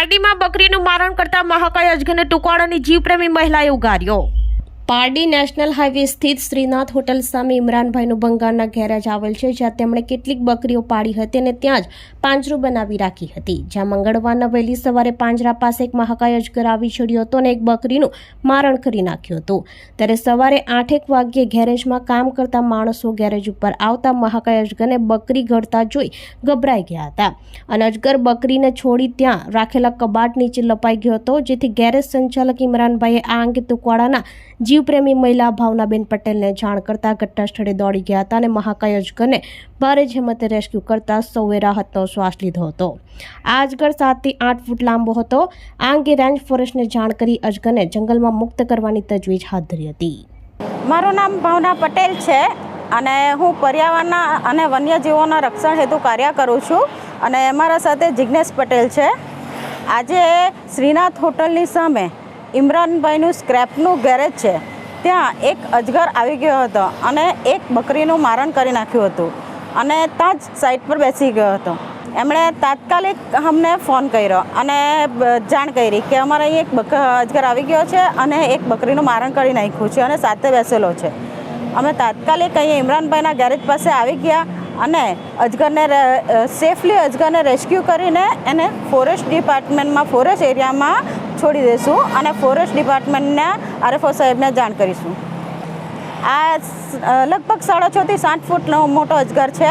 પારડીમાં બકરીનું મારણ કરતા મહાકાય અજગરને ટુકડાની જીવપ્રેમી મહિલાએ ઉગાર્યો. Pardi national highway સ્થિત શ્રીનાથ હોટલ સામે ઇમરાનભાઈનું બંગાળના ગેરેજ આવેલ છે, જ્યાં તેમણે કેટલીક બકરીઓ પાડી હતી અને ત્યાં જ પાંજરું બનાવી રાખી હતી. જ્યાં મંગળવારના વહેલી સવારે પાંજરા પાસે એક મહાકાય અજગર આવી ચડ્યો હતો અને એક બકરીનું મારણ કરી નાખ્યું હતું. ત્યારે સવારે આઠેક વાગ્યે ગેરેજમાં કામ કરતા માણસો ગેરેજ ઉપર આવતા મહાકાય અજગરને બકરી ગળતા જોઈ ગભરાઈ ગયા હતા. અને અજગર બકરીને છોડી ત્યાં રાખેલા કબાટ નીચે લપાઈ ગયો હતો, જેથી ગેરેજ સંચાલક ઇમરાનભાઈએ આ અંગે તુકવાડાના જીવપ્રેમી મહિલા ભાવનાબેન પટેલને જાણ કરતા ઘટના સ્થળે દોડી ગયા હતા અને મહાકાય અજગરને ભારે જહેમતે રેસ્ક્યુ કરતા સૌએ રાહતનો શ્વાસ લીધો હતો. આ સાતથી આઠ ફૂટ લાંબો હતો. આ અંગે રેન્જ ફોરેસ્ટને જાણ કરી અજગરને જંગલમાં મુક્ત કરવાની તજવીજ હાથ ધરી હતી. મારું નામ ભાવના પટેલ છે અને હું પર્યાવરણના અને વન્યજીવોના રક્ષણ હેતુ કાર્ય કરું છું અને મારા સાથે જિજ્ઞેશ પટેલ છે. આજે શ્રીનાથ હોટલની સામે ઇમરાનભાઈનું સ્ક્રેપનું ગેરેજ છે. ત્યાં એક અજગર આવી ગયો હતો અને એક બકરીનું મારણ કરી નાખ્યું હતું અને ત્યાં જ સાઈડ પર બેસી ગયો હતો. એમણે તાત્કાલિક અમને ફોન કર્યો અને જાણ કરી કે અમારે અહીં એક બક, અજગર આવી ગયો છે અને એક બકરીનું મારણ કરી નાખ્યું છે અને સાથે બેસેલો છે. અમે તાત્કાલિક અહીંયા ઇમરાનભાઈના ગેરેજ પાસે આવી ગયા અને અજગરને સેફલી અજગરને રેસ્ક્યુ કરીને એને ફોરેસ્ટ ડિપાર્ટમેન્ટમાં ફોરેસ્ટ એરિયામાં છોડી દઈશું અને ફોરેસ્ટ ડિપાર્ટમેન્ટના આરએફઓ સાહેબને જાણ કરીશું. આ લગભગ સાડા છથી સાત ફૂટનો મોટો અજગર છે.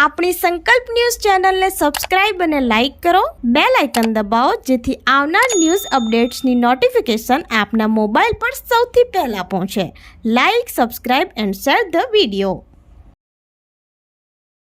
આપણી સંકલ્પ ન્યૂઝ ચેનલને સબસ્ક્રાઇબ અને લાઇક કરો. બે લાઇકન દબાવો, જેથી આવનાર ન્યૂઝ અપડેટ્સની નોટિફિકેશન આપના મોબાઈલ પર સૌથી પહેલાં પહોંચે. Like, subscribe and share the video.